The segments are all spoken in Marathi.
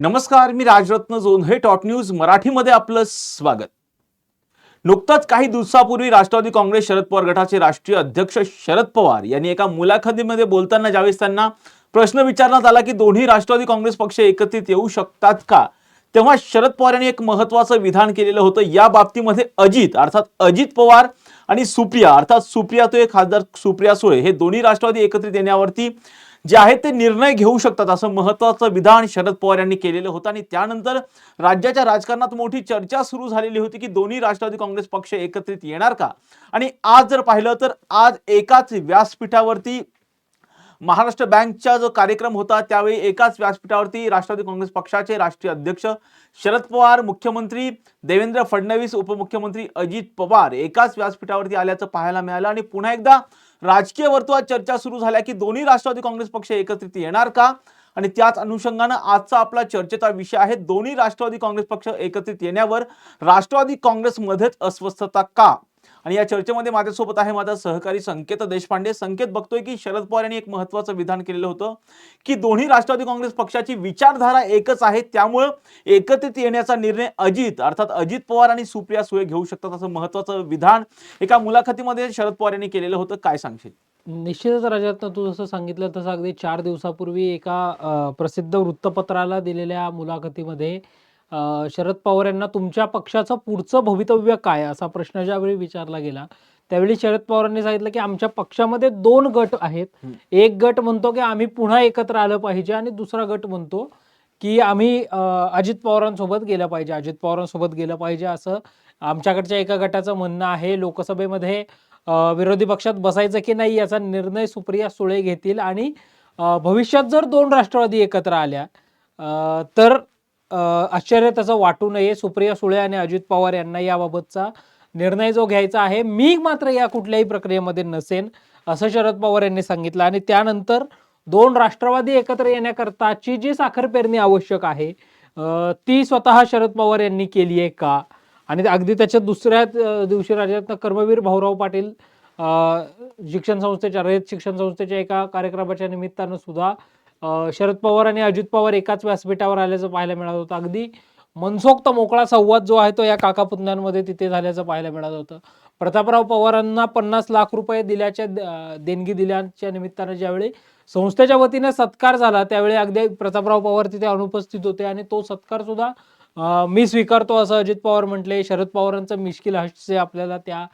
नमस्कार मी राजरत्न जोन हे टॉप न्यूज मराठीमध्ये आपलं स्वागत. नुकताच काही दिवसापूर्वी राष्ट्रवादी काँग्रेस शरद पवार गटाचे राष्ट्रीय अध्यक्ष शरद पवार यांनी एका मुलाखतीमध्ये बोलताना ज्यावेळेस त्यांना प्रश्न विचारण्यात आला की दोन्ही राष्ट्रवादी काँग्रेस पक्ष एकत्रित येऊ शकतात का? तेव्हा शरद पवार यांनी एक महत्वाचं विधान केलेलं होतं. या बाबतीमध्ये अजित अर्थात अजित पवार आणि सुप्रिया अर्थात सुप्रिया तो एक खासदार सुप्रिया सुळे हे दोन्ही राष्ट्रवादी एकत्रित येण्यावरती जे आहेत ते निर्णय घेऊ शकतात असं महत्वाचं विधान शरद पवार यांनी केलेलं होतं. आणि त्यानंतर राज्याच्या राजकारणात मोठी चर्चा सुरू झालेली होती की दोन्ही राष्ट्रवादी काँग्रेस पक्ष एकत्रित येणार का? आणि आज जर पाहिलं तर आज एकाच व्यासपीठावरती महाराष्ट्र बँकचा जो कार्यक्रम होता त्यावेळी एकाच व्यासपीठावरती राष्ट्रवादी काँग्रेस पक्षाचे राष्ट्रीय अध्यक्ष शरद पवार मुख्यमंत्री देवेंद्र फडणवीस उपमुख्यमंत्री अजित पवार एकाच व्यासपीठावरती आल्याचं पाहायला मिळालं. आणि पुन्हा एकदा राजकीय वर्तुळात चर्चा सुरू झाल्या की दोन्ही राष्ट्रवादी काँग्रेस पक्ष एकत्रित येणार का? आणि त्याच अनुषंगानं आजचा आपला चर्चेचा विषय आहे दोन्ही राष्ट्रवादी काँग्रेस पक्ष एकत्रित येण्यावर राष्ट्रवादी काँग्रेसमध्येच अस्वस्थता का? आणि या चर्चेमध्ये माझ्यासोबत आहे माझा सहकारी संकेत देशपांडे. संकेत बघतोय की शरद पवार यांनी एक महत्वाचं विधान केलेलं होतं की दोन्ही राष्ट्रवादी काँग्रेस पक्षाची विचारधारा एकच आहे. त्यामुळं एकत्रित येण्याचा निर्णय अजित अर्थात अजित पवार आणि सुप्रिया सुळे घेऊ शकतात असं महत्वाचं विधान एका मुलाखतीमध्ये शरद पवार यांनी केलेलं होतं. काय सांगशील? निश्चितच राजात तू जसं सांगितलं तसं अगदी चार दिवसापूर्वी एका प्रसिद्ध वृत्तपत्राला दिलेल्या मुलाखतीमध्ये शरद पवार यांना तुमच्या पक्षाचं पुढचं भवितव्य काय? असा प्रश्न ज्यावेळी विचारला गेला त्यावेळी शरद पवारांनी सांगितलं की आमच्या पक्षामध्ये दोन गट आहेत. एक गट म्हणतो की आम्ही पुन्हा एकत्र आलं पाहिजे आणि दुसरा गट म्हणतो की आम्ही अजित पवारांसोबत गेलं पाहिजे. अजित पवारांसोबत गेलं पाहिजे असं आमच्याकडच्या एका गटाचं म्हणणं आहे. लोकसभेमध्ये विरोधी पक्षात बसायचं की नाही याचा निर्णय सुप्रिया सुळे घेतील आणि भविष्यात जर दोन राष्ट्रवादी एकत्र आल्या तर आश्चर्य त्याचं वाटू नये. सुप्रिया सुळे आणि अजित पवार यांना याबाबतचा निर्णय जो घ्यायचा आहे मी मात्र या कुठल्याही प्रक्रियेमध्ये नसेन असं शरद पवार यांनी सांगितलं. आणि त्यानंतर दोन राष्ट्रवादी एकत्र येण्याकरताची जी साखर पेरणी आवश्यक आहे ती स्वतः शरद पवार यांनी केली आहे का? आणि अगदी त्याच्या दुसऱ्या दिवशी राज्यात कर्मवीर भाऊराव पाटील शिक्षण संस्थेच्या रयत शिक्षण संस्थेच्या एका कार्यक्रमाच्या निमित्तानं सुद्धा शरद पवार आणि अजित पवार एकाच व्यासपीठावर आल्याचं पाहायला मिळालं होतं. अगदी मनसोक्त मोकळा संवाद जो आहे तो या काका पुतण्यांमध्ये तिथे झाल्याचं पाहायला मिळालं होतं. प्रतापराव पवारांना पन्नास लाख रुपये दिल्याच्या देणगी दिल्याच्या निमित्तानं ज्यावेळी संस्थेच्या वतीने सत्कार झाला त्यावेळी अगदी प्रतापराव पवार तिथे अनुपस्थित होते आणि तो सत्कार सुद्धा मी स्वीकारतो असं अजित पवार म्हटले. शरद पवारांचं मिश्किल हास्य आपल्याला त्या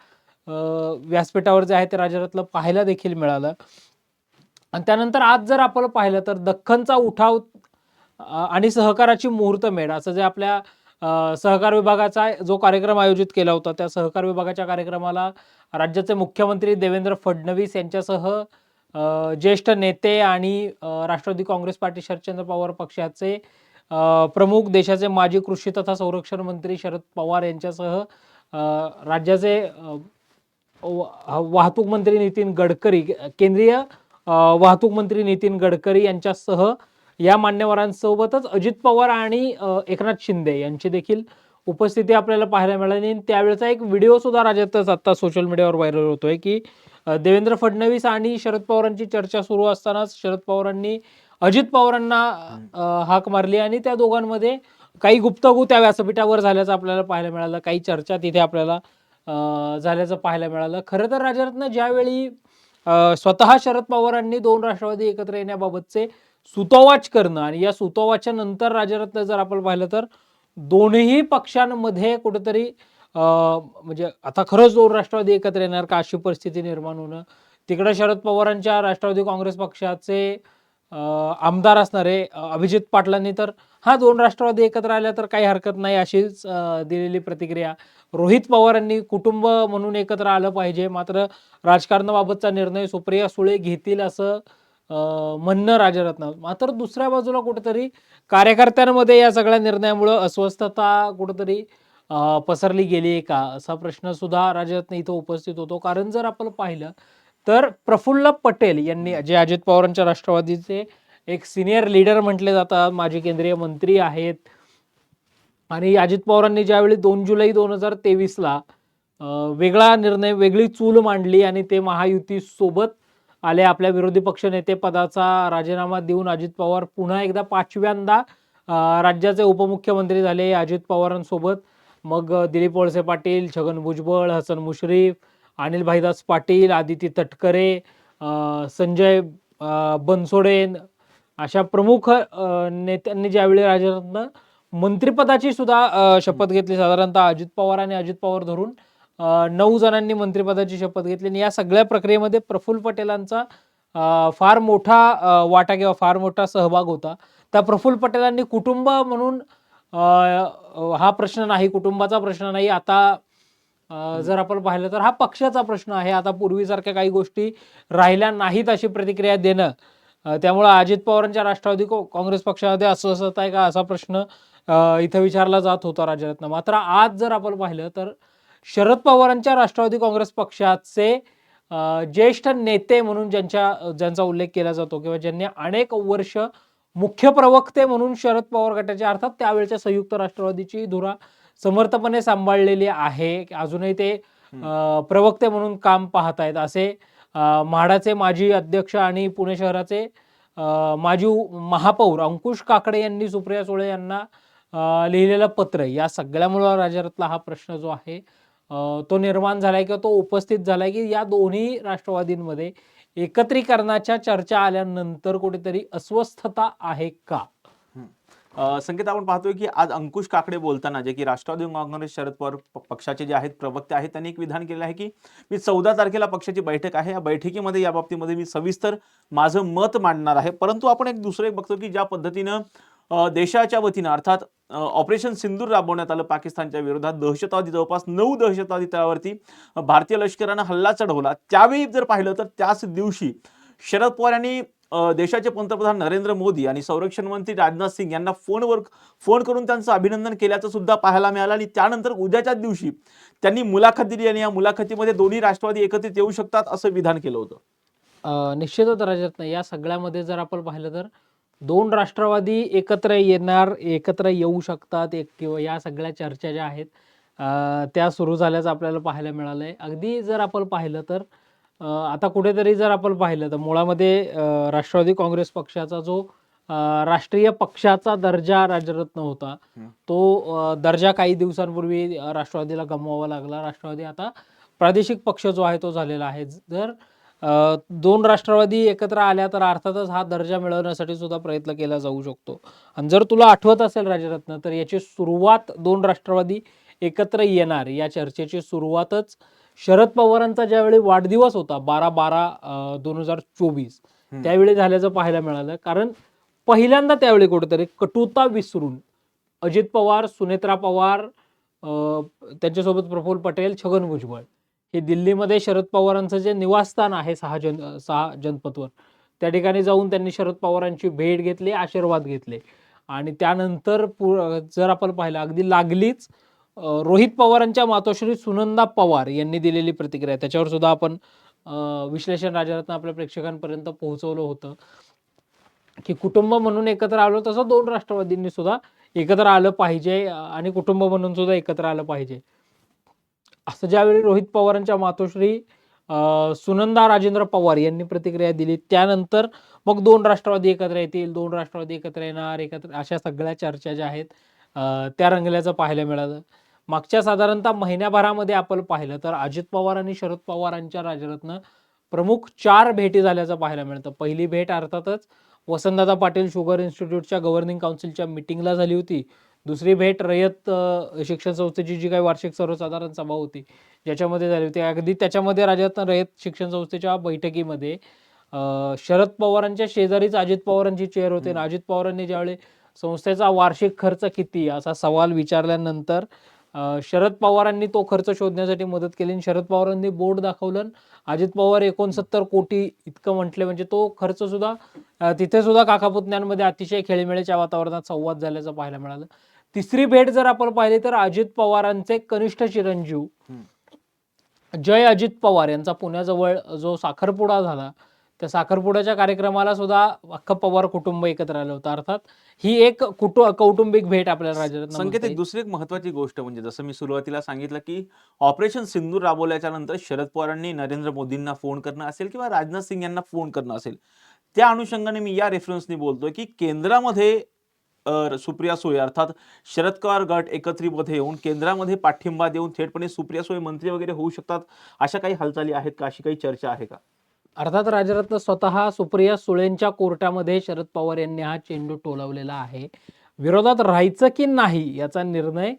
व्यासपीठावर जे आहे ते राज्यातलं पाहायला देखील मिळालं. आणि त्यानंतर आज जर आपण पाहिलं तर दख्खनचा उठाव आणि सहकाराची मुहूर्त मेळ. असं जे आपल्या सहकार विभागाचा जो कार्यक्रम आयोजित केला होता त्या सहकार विभागाच्या कार्यक्रमाला राज्याचे मुख्यमंत्री देवेंद्र फडणवीस यांच्यासह ज्येष्ठ नेते आणि राष्ट्रवादी काँग्रेस पार्टी शरदचंद्र पवार पक्षाचे प्रमुख देशाचे माजी कृषी तथा संरक्षण मंत्री शरद पवार यांच्यासह राज्याचे वा- वाहतूक मंत्री नितीन गडकरी केंद्रीय वाहतूक मंत्री नितीन गडकरी यांच्यासह या मान्यवरांसोबतच अजित पवार आणि एकनाथ शिंदे यांची देखील उपस्थिती आपल्याला पाहायला मिळाली. आणि त्यावेळेचा एक व्हिडिओ सुद्धा राज्यातच आता सोशल मीडियावर व्हायरल होतोय की देवेंद्र फडणवीस आणि शरद पवारांची चर्चा सुरू असतानाच शरद पवारांनी अजित पवारांना हाक मारली आणि त्या दोघांमध्ये काही गुप्तगू त्या व्यासपीठावर झाल्याचं आपल्याला पाहायला मिळालं. काही चर्चा तिथे आपल्याला झाल्याचं पाहायला मिळालं. खरं तर राजरत्न ज्यावेळी स्वतः शरद पवारांनी दोन राष्ट्रवादी एकत्र येण्याबाबतचे सुतोवाच करणं आणि या सुतोवाच्या नंतर राजरत्न जर आपण पाहिलं तर दोन्ही पक्षांमध्ये कुठेतरी म्हणजे आता खरंच दोन राष्ट्रवादी एकत्र येणार का अशी परिस्थिती निर्माण होणं. तिकडे शरद पवारांच्या राष्ट्रवादी काँग्रेस पक्षाचे आमदार असणारे अभिजित पाटलांनी तर हा दोन राष्ट्रवादी एकत्र आल्या तर काही हरकत नाही अशीच दिलेली प्रतिक्रिया. रोहित पवारांनी कुटुंब म्हणून एकत्र आलं पाहिजे. मात्र राजकारणाबाबतचा निर्णय सुप्रिया सुळे घेतील असं म्हणणं राजरत्न मात्र दुसऱ्या बाजूला कुठेतरी कार्यकर्त्यांमध्ये या सगळ्या निर्णयामुळं अस्वस्थता कुठेतरी पसरली गेली आहे का? असा प्रश्न सुद्धा राजरत्न इथं उपस्थित होतो. कारण जर आपण पाहिलं तर प्रफुल्ल पटेल यांनी जे अजित पवारांच्या राष्ट्रवादीचे एक सिनियर लीडर म्हटले जातात माजी केंद्रीय मंत्री आहेत. आणि अजित पवारांनी ज्यावेळी दोन जुलै दोन हजार तेवीसला वेगळा निर्णय वेगळी चूल मांडली आणि ते महायुती सोबत आले आपल्या विरोधी पक्षनेते पदाचा राजीनामा देऊन अजित पवार पुन्हा एकदा पाचव्यांदा राज्याचे उपमुख्यमंत्री झाले अजित पवारांसोबत. मग दिलीप वळसे पाटील छगन भुजबळ हसन मुश्रीफ अनिल भाईदास पाटील आदिती तटकरे संजय बनसोडेन बनसोडे अशा प्रमुख नेत्यांनी ज्यावेळी राजरत्न मंत्रिपदाची सुद्धा शपथ घेतली साधारणतः अजित पवार आणि अजित पवार धरून नऊ जणांनी मंत्रिपदाची शपथ घेतली आणि या सगळ्या प्रक्रियेमध्ये प्रफुल्ल पटेलांचा फार मोठा वाटा किंवा फार मोठा सहभाग होता. त्या प्रफुल्ल पटेलांनी कुटुंब म्हणून हा प्रश्न नाही कुटुंबाचा प्रश्न नाही आता जर आपण पाहिलं तर हा पक्षाचा प्रश्न आहे. आता पूर्वीसारख्या काही गोष्टी राहिल्या नाहीत अशी प्रतिक्रिया देणं. त्यामुळे अजित पवारांच्या राष्ट्रवादी काँग्रेस पक्षामध्ये अस्वस्थता आहे का असा प्रश्न इथं विचारला जात होता राजरत्न मात्र आज जर आपण पाहिलं तर शरद पवारांच्या राष्ट्रवादी काँग्रेस पक्षाचे ज्येष्ठ नेते म्हणून ज्यांच्या ज्यांचा उल्लेख केला जातो किंवा ज्यांनी अनेक वर्ष मुख्य प्रवक्ते म्हणून शरद पवार गटाचे अर्थात त्यावेळच्या संयुक्त राष्ट्रवादीची धुरा समर्थपणे सांभाळलेली आहे. अजूनही ते प्रवक्ते म्हणून काम पाहत आहेत असे म्हाडाचे माजी अध्यक्ष आणि पुणे शहराचे माजी महापौर अंकुश काकडे यांनी सुप्रिया सुळे यांना लिहिलेलं पत्र या सगळ्यामुळं राज्यातला हा प्रश्न जो आहे तो निर्माण झालाय किंवा तो उपस्थित झालाय की या दोन्ही राष्ट्रवादींमध्ये एकत्रीकरणाच्या चर्चा आल्यानंतर कुठेतरी अस्वस्थता आहे का? संकेत आपण पाहतोय की आज अंकुश काकडे बोलताना जे की राष्ट्रवादी काँग्रेस शरद पवार पक्षाचे जे आहेत प्रवक्ते आहेत त्यांनी एक विधान केलं आहे की मी चौदा तारखेला पक्षाची बैठक आहे. या बैठकीमध्ये या बाबतीमध्ये मी सविस्तर माझं मत मांडणार आहे. परंतु आपण एक दुसरं एक बघतो की ज्या पद्धतीनं देशाच्या वतीनं अर्थात ऑपरेशन सिंदूर राबवण्यात आलं पाकिस्तानच्या विरोधात. दहशतवादी जवळपास नऊ दहशतवादी तळावरती भारतीय लष्करानं हल्ला चढवला. त्यावेळी जर पाहिलं तर त्याच दिवशी शरद पवार यांनी देशाचे पंतप्रधान नरेंद्र मोदी आणि संरक्षण मंत्री राजनाथ सिंग यांना फोनवर फोन करून त्यांचं अभिनंदन केल्याचं सुद्धा पाहायला मिळालं आणि त्यानंतर उद्याच्याच दिवशी त्यांनी मुलाखत दिली आणि या मुलाखतीमध्ये दोन्ही राष्ट्रवादी एकत्रित येऊ शकतात असं विधान केलं होतं. निश्चितच राजरत्न या सगळ्यामध्ये जर आपण पाहिलं तर दोन राष्ट्रवादी एकत्र येणार एकत्र येऊ शकतात एक किंवा या सगळ्या चर्चा ज्या आहेत त्या सुरू झाल्याचं आपल्याला पाहायला मिळालंय. अगदी जर आपण पाहिलं तर आता कुठेतरी जर आपण पाहिलं तर मुळामध्ये राष्ट्रवादी काँग्रेस पक्षाचा जो राष्ट्रीय पक्षाचा दर्जा राज्यरत्न होता. तो दर्जा काही दिवसांपूर्वी राष्ट्रवादीला गमवावा लागला. राष्ट्रवादी आता प्रादेशिक पक्ष जो आहे तो झालेला आहे. जर दोन राष्ट्रवादी एकत्र आल्या तर अर्थातच हा दर्जा मिळवण्यासाठी सुद्धा प्रयत्न केला जाऊ शकतो. आणि जर तुला आठवत असेल राजरत्न तर याची सुरुवात दोन राष्ट्रवादी एकत्र येणार या चर्चेची सुरुवातच शरद पवारांचा ज्यावेळी वाढदिवस होता बारा बारा दोन हजार चोवीस. त्यावेळी झाल्याचं पाहायला मिळालं कारण पहिल्यांदा त्यावेळी कुठेतरी कटुता विसरून अजित पवार सुनेत्रा पवार त्यांच्यासोबत प्रफुल्ल पटेल छगन भुजबळ हे दिल्लीमध्ये शरद पवारांचं जे निवासस्थान आहे सहा जन सहा जनपथवर त्या ठिकाणी जाऊन त्यांनी शरद पवारांची भेट घेतली आशीर्वाद घेतले आणि त्यानंतर जर आपण पाहिलं अगदी लागलीच रोहित पवारांच्या मातोश्री सुनंदा पवार यांनी दिलेली प्रतिक्रिया त्याच्यावर सुद्धा आपण विश्लेषण राजरत्न आपल्या प्रेक्षकांपर्यंत पोहोचवलं होतं. की कुटुंब म्हणून एकत्र आलो तसं दोन राष्ट्रवादींनी सुद्धा एकत्र आलं पाहिजे आणि कुटुंब म्हणून सुद्धा एकत्र आलं पाहिजे. असं ज्यावेळी रोहित पवारांच्या मातोश्री सुनंदा राजेंद्र पवार यांनी प्रतिक्रिया दिली त्यानंतर मग दोन राष्ट्रवादी एकत्र येतील दोन राष्ट्रवादी एकत्र येणार एकत्र अशा सगळ्या चर्चा ज्या आहेत त्या रंगल्याचं पाहायला मिळालं. मागच्या साधारणतः महिन्याभरामध्ये आपण पाहिलं तर अजित पवार आणि शरद पवारांच्या राजरत्न प्रमुख चार भेटी झाल्याचं पाहायला मिळतं. पहिली भेट अर्थातच वसंतदादा पाटील शुगर इन्स्टिट्यूटच्या गव्हर्निंग काउन्सिलच्या मिटिंगला झाली होती. दुसरी भेट रयत शिक्षण संस्थेची जी काही वार्षिक सर्वसाधारण सभा होती ज्याच्यामध्ये झाली होती. अगदी त्याच्यामध्ये राज्यात रयत शिक्षण संस्थेच्या बैठकीमध्ये शरद पवारांच्या शेजारीच अजित पवारांची चेअर होते. आणि अजित पवारांनी ज्यावेळी संस्थेचा वार्षिक खर्च किती असा सवाल विचारल्यानंतर शरद पवारांनी तो खर्च शोधण्यासाठी मदत केली आणि शरद पवारांनी बोर्ड दाखवलं. अजित पवार एकोणसत्तर कोटी इतकं म्हटले म्हणजे तो खर्च सुद्धा तिथे सुद्धा काकापुतण्यांमध्ये अतिशय खेळीमेळीच्या वातावरणात संवाद झाल्याचं पाहायला मिळालं. तिसरी भेट जर आपण पाहिली तर अजित पवारांचे कनिष्ठ चिरंजीव जय अजित पवार यांचा पुण्याजवळ जो साखरपुडा झाला त्या साखरपुड्याच्या कार्यक्रमाला सुद्धा अख्खं पवार कुटुंब एकत्र आलं होतं अर्थात ही एक कुटु कौटुंबिक भेट आपल्याला राज्यात संकेत एक दुसरी एक महत्वाची गोष्ट म्हणजे जसं मी सुरुवातीला सांगितलं की ऑपरेशन सिंधूर राबवल्याच्या नंतर शरद पवारांनी नरेंद्र मोदींना फोन करणं असेल किंवा राजनाथ सिंग यांना फोन करणं असेल त्या अनुषंगाने मी या रेफरन्सनी बोलतोय की केंद्रामध्ये सुप्रिया सुळे अर्थात शरद पवार गट एकत्रितमध्ये येऊन केंद्रामध्ये पाठिंबा देऊन थेटपणे सुप्रिया सुळे मंत्री वगैरे होऊ शकतात अशा काही हालचाली आहेत का? अशी काही चर्चा आहे का? अर्थात राजरत्न स्वतः सुप्रिया सुळेंच्या कोर्टामध्ये शरद पवार यांनी हा चेंडू टोलवलेला आहे. विरोधात राहायचं की नाही याचा निर्णय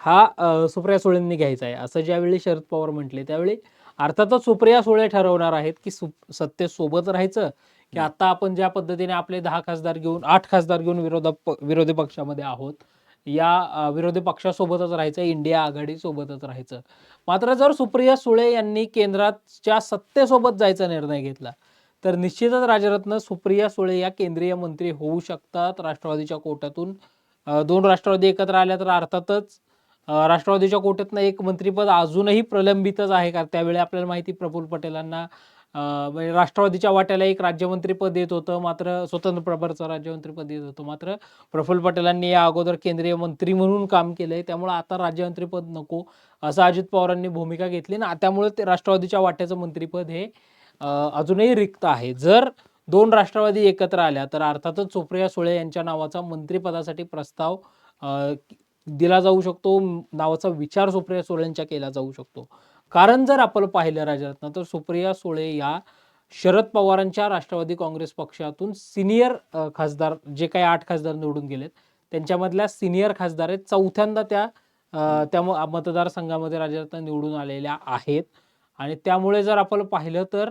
हा सुप्रिया सुळेंनी घ्यायचा आहे. असं ज्यावेळी शरद पवार म्हटले त्यावेळी अर्थातच सुप्रिया सुळे ठरवणार आहेत की सु सत्तेसोबत राहायचं की आता आपण ज्या पद्धतीने आपले दहा खासदार घेऊन आठ खासदार घेऊन विरोधा विरोधी पक्षामध्ये आहोत या विरोधी पक्षासोबतच राहायचं इंडिया आघाडीसोबतच राहायचं. मात्र जर सुप्रिया सुळे यांनी केंद्राच्या सत्तेसोबत जायचा निर्णय घेतला तर निश्चितच राजरत्न सुप्रिया सुळे या केंद्रीय मंत्री होऊ शकतात. राष्ट्रवादीच्या कोट्यातून दोन राष्ट्रवादी एकत्र आल्या तर अर्थातच राष्ट्रवादीच्या कोट्यातनं एक मंत्रीपद अजूनही प्रलंबितच आहे कारण त्यावेळी आपल्याला माहिती प्रफुल्ल पटेलांना म्हणजे राष्ट्रवादीच्या वाट्याला एक राज्यमंत्रीपद येत होतं मात्र स्वतंत्र प्रभारचं राज्यमंत्रीपद येत होतं. मात्र प्रफुल्ल पटेलांनी या अगोदर केंद्रीय मंत्री म्हणून काम केलंय. त्यामुळे आता राज्यमंत्रीपद नको असं अजित पवारांनी भूमिका घेतली ना त्यामुळे ते राष्ट्रवादीच्या वाट्याचं मंत्रीपद हे अजूनही रिक्त आहे. जर दोन राष्ट्रवादी एकत्र आल्या तर अर्थातच सुप्रिया सुळे यांच्या नावाचा मंत्रिपदासाठी प्रस्ताव दिला जाऊ शकतो. नावाचा विचार सुप्रिया सुळेंच्या केला जाऊ शकतो. कारण जर आपण पाहिलं राजरत्न तर सुप्रिया सुळे या शरद पवारांच्या राष्ट्रवादी काँग्रेस पक्षातून सिनियर खासदार जे काही आठ खासदार निवडून गेलेत त्यांच्यामधल्या सिनियर खासदार आहेत. चौथ्यांदा त्या त्या मतदारसंघामध्ये राजरत्न निवडून आलेल्या आहेत. आणि त्यामुळे जर आपण पाहिलं तर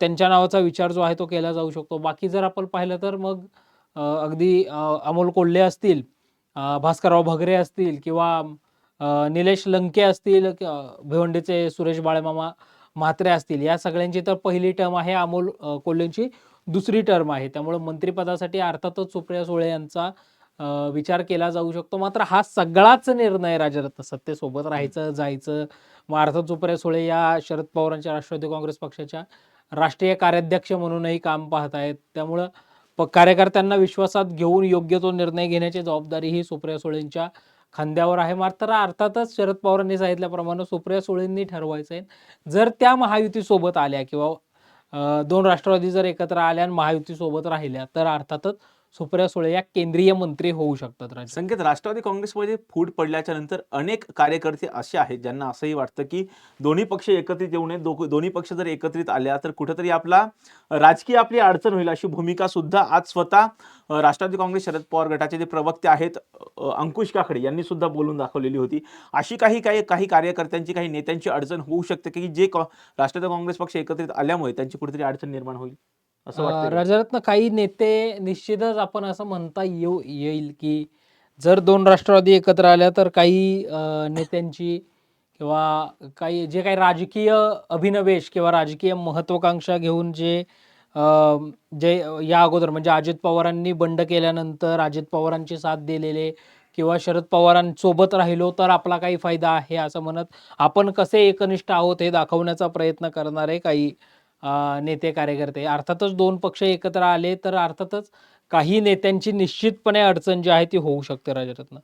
त्यांच्या नावाचा विचार जो आहे तो केला जाऊ शकतो. बाकी जर आपण पाहिलं तर मग अगदी अमोल कोल्हे असतील भास्करराव भगरे असतील किंवा निलेश लंके असतील भिवंडीचे सुरेश बाळेमामा म्हात्रे असतील या सगळ्यांची तर पहिली टर्म आहे अमोल कोल्हेंची. दुसरी टर्म आहे. त्यामुळे मंत्रिपदासाठी अर्थातच सुप्रिया सुळे यांचा विचार केला जाऊ शकतो. मात्र हा सगळाच निर्णय राजरत्न सत्तेसोबत राहायचं जायचं. मग अर्थात सुप्रिया सुळे या शरद पवारांच्या राष्ट्रवादी काँग्रेस पक्षाच्या राष्ट्रीय कार्याध्यक्ष म्हणूनही काम पाहत आहेत त्यामुळं प- कार्यकर्त्यांना विश्वासात घेऊन योग्य तो निर्णय घेण्याची जबाबदारी ही सुप्रिया सुळेंच्या खांद्यावर आहे मात्र अर्थातच शरद पवारांनी सांगितल्याप्रमाणे सुप्रिया सुळेंनी ठरवायचं आहे जर त्या महायुतीसोबत आल्या किंवा दोन राष्ट्रवादी जर एकत्र आल्या आणि महायुतीसोबत राहिल्या तर अर्थातच सुप्रिया सुळे या केंद्रीय मंत्री होऊ शकतात संकेत राष्ट्रवादी काँग्रेसमध्ये फूट पडल्याच्या नंतर अनेक कार्यकर्ते असे आहेत ज्यांना असंही वाटतं की दोन्ही पक्ष एकत्रित येऊ नये दो- दोन्ही पक्ष जर एकत्रित आल्या तर कुठेतरी आपला राजकीय आपली अडचण होईल अशी भूमिका सुद्धा आज स्वतः राष्ट्रवादी काँग्रेस शरद पवार गटाचे जे प्रवक्ते आहेत अंकुश काकडे यांनी सुद्धा बोलून दाखवलेली होती. अशी काही काही काही कार्यकर्त्यांची काही नेत्यांची अडचण होऊ शकते की जे राष्ट्रवादी काँग्रेस पक्ष एकत्रित आल्यामुळे त्यांची कुठेतरी अडचण निर्माण होईल? असं राजरत्न काही नेते निश्चितच आपण असं म्हणता येऊ येईल की जर दोन राष्ट्रवादी एकत्र आल्या तर काही नेत्यांची किंवा काही जे काही राजकीय अभिनवेश किंवा राजकीय महत्वाकांक्षा घेऊन जे जे या अगोदर म्हणजे अजित पवारांनी बंड केल्यानंतर अजित पवारांची साथ दिलेले किंवा शरद पवारांसोबत राहिलो तर आपला काही फायदा आहे असं म्हणत आपण कसे एकनिष्ठ आहोत हे दाखवण्याचा प्रयत्न करणारे काही नेते कार्यकर्ते. अर्थातच दोन पक्ष एकत्र आले तर अर्थातच काही नेत्यांची निश्चितपणे अडचण जी आहे ती होऊ शकते राजरत्न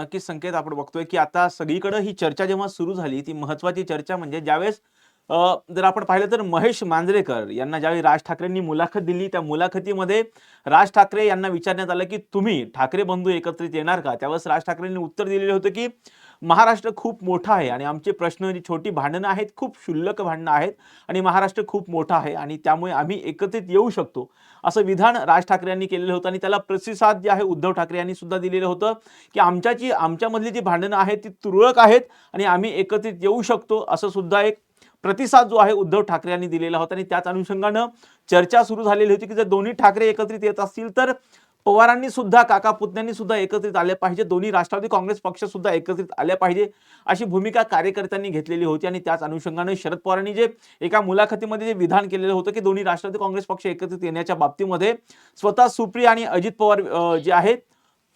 नक्कीच संकेत आपण बघतोय की आता सगळीकडे ही चर्चा जेव्हा सुरू झाली ती महत्वाची चर्चा म्हणजे ज्यावेळेस जर आपण पाहिलं तर महेश मांजरेकर यांना ज्यावेळी राज ठाकरेंनी मुलाखत दिली त्या मुलाखतीमध्ये राज ठाकरे यांना विचारण्यात आलं की तुम्ही ठाकरे बंधू एकत्रित येणार का? त्यावेळेस राज ठाकरेंनी उत्तर दिलेलं होतं की महाराष्ट्र खूप मोठा आहे आणि आमचे प्रश्न जी छोटी भांडणं आहेत खूप क्षुल्लक भांडणं आहेत आणि महाराष्ट्र खूप मोठा आहे आणि त्यामुळे आम्ही एकत्रित येऊ शकतो. असं विधान राज ठाकरे यांनी केलेलं होतं आणि त्याला प्रतिसाद जे आहे उद्धव ठाकरे यांनी सुद्धा दिलेलं होतं की आमच्याची आमच्यामधली जी भांडणं आहेत ती तुरळक आहेत आणि आम्ही एकत्रित येऊ शकतो असं सुद्धा एक प्रतिसाद जो आहे उद्धव ठाकरे यांनी दिलेला होता आणि त्याच अनुषंगानं चर्चा सुरू झालेली होती की जर दोन्ही ठाकरे एकत्रित येत असतील तर पवारांनी सुद्धा काका पुतण्यांनी सुद्धा एकत्रित आले पाहिजे. दोन्ही राष्ट्रवादी काँग्रेस पक्ष सुद्धा एकत्रित आले पाहिजे. अशी भूमिका कार्यकर्त्यांनी घेतलेली होती आणि त्याच अनुषंगाने शरद पवारांनी जे एका मुलाखतीमध्ये जे विधान केलेलं होतं की दोन्ही राष्ट्रवादी काँग्रेस पक्ष एकत्रित येण्याच्या बाबतीमध्ये स्वतः सुप्रिया आणि अजित पवार जे आहेत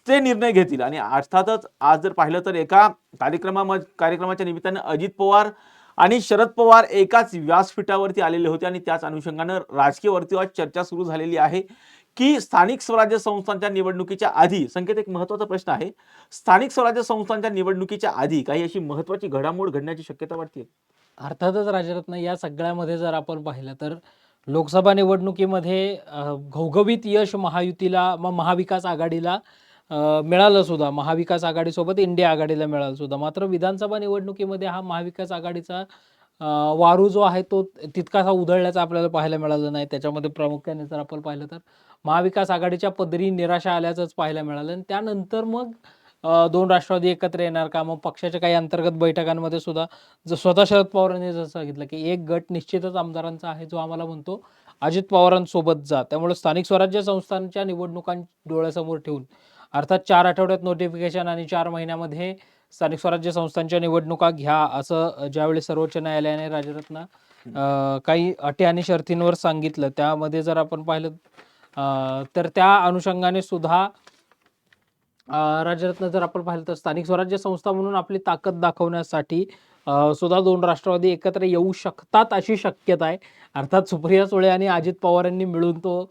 ते निर्णय घेतील. आणि अर्थातच आज जर पाहिलं तर एका कार्यक्रमामध्ये कार्यक्रमाच्या निमित्तानं अजित पवार आणि शरद पवार एकाच व्यासपीठावरती आलेले होते आणि त्याच अनुषंगानं राजकीय वर्तुळात चर्चा सुरू झालेली आहे की स्थानिक स्वराज्य संस्थांच्या निवडणुकीच्या आधी संकेत एक महत्त्वाचा प्रश्न आहे स्थानिक स्वराज्य संस्थांच्या निवडणुकीच्या आधी काही अशी महत्वाची घडामोड घडण्याची शक्यता वाटते? अर्थातच राजरत्न या सगळ्यामध्ये जर आपण पाहिलं तर लोकसभा निवडणुकीमध्ये घवघवीत यश महायुतीला मग महाविकास आघाडीला मिळालं सुद्धा. महाविकास आघाडीसोबत इंडिया आघाडीला मिळालं सुद्धा. मात्र विधानसभा निवडणुकीमध्ये हा महाविकास आघाडीचा वारू जो आहे तो तितकासा उधळल्याचा आपल्याला पाहायला मिळालं नाही. त्याच्यामध्ये प्रामुख्याने जर आपण पाहिलं तर महाविकास आघाडीच्या पदरी निराशा आल्याचंच पाहायला मिळालं. आणि त्यानंतर मग दोन राष्ट्रवादी एकत्र येणार का? मग पक्षाच्या काही अंतर्गत बैठकांमध्ये सुद्धा जर स्वतः शरद पवारांनी जसं सांगितलं की एक गट निश्चितच आमदारांचा आहे जो आम्हाला म्हणतो अजित पवारांसोबत जा. त्यामुळे स्थानिक स्वराज्य संस्थांच्या निवडणुकां डोळ्यासमोर ठेवून अर्थात चार आठवड्यात नोटिफिकेशन आणि चार महिन्यामध्ये स्थानिक स्वराज्य संस्थांच्या निवडणुका घ्या असं ज्यावेळी सर्वोच्च न्यायालयाने राजरत्न काही अटी आणि शर्तींवर सांगितलं त्यामध्ये जर आपण पाहिलं तर त्या अनुषंगाने सुद्धा राजरत्न जर आपण पाहिलं तर स्थानिक स्वराज्य संस्था म्हणून आपली ताकद दाखवण्यासाठी सुद्धा दोन राष्ट्रवादी एकत्र येऊ शकतात अशी शक्यता आहे. अर्थात सुप्रिया सुळे आणि अजित पवार यांनी मिळून तो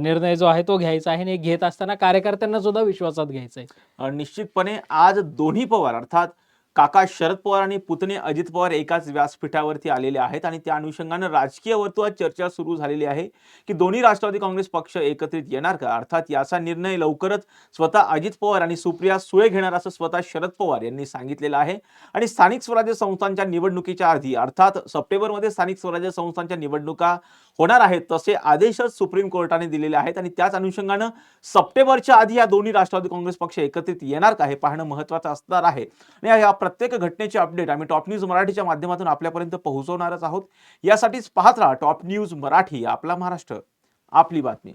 निर्णय जो आहे तो घ्यायचा आहे आणि घेत असताना कार्यकर्त्यांना सुद्धा विश्वासात घ्यायचा आहे निश्चितपणे आज दोन्ही पवार अर्थात काका शरद पवार आणि पुतणे अजित पवार एकाच व्यासपीठावरती आलेले आहेत आणि त्या अनुषंगानं राजकीय वर्तुळात चर्चा सुरू झालेली आहे की दोन्ही राष्ट्रवादी काँग्रेस पक्ष एकत्रित येणार का? अर्थात याचा निर्णय लवकरच स्वतः अजित पवार आणि सुप्रिया सुळे घेणार असं स्वतः शरद पवार यांनी सांगितलेलं आहे. आणि स्थानिक स्वराज्य संस्थांच्या निवडणुकीच्या आधी अर्थात सप्टेंबरमध्ये स्थानिक स्वराज्य संस्थांच्या निवडणुका होणार आहेत तसे आदेशच सुप्रीम कोर्टाने दिलेले आहेत आणि त्याच अनुषंगानं सप्टेंबरच्या आधी या दोन्ही राष्ट्रवादी काँग्रेस पक्ष एकत्रित येणार का हे पाहणं महत्त्वाचं असणार आहे. आणि या प्रत्येक घटनेची अपडेट आम्ही टॉप न्यूज मराठीच्या माध्यमातून आपल्यापर्यंत पोहोचवणारच आहोत. यासाठीच पाहत राहा टॉप न्यूज मराठी आपला महाराष्ट्र. आपली बातमी.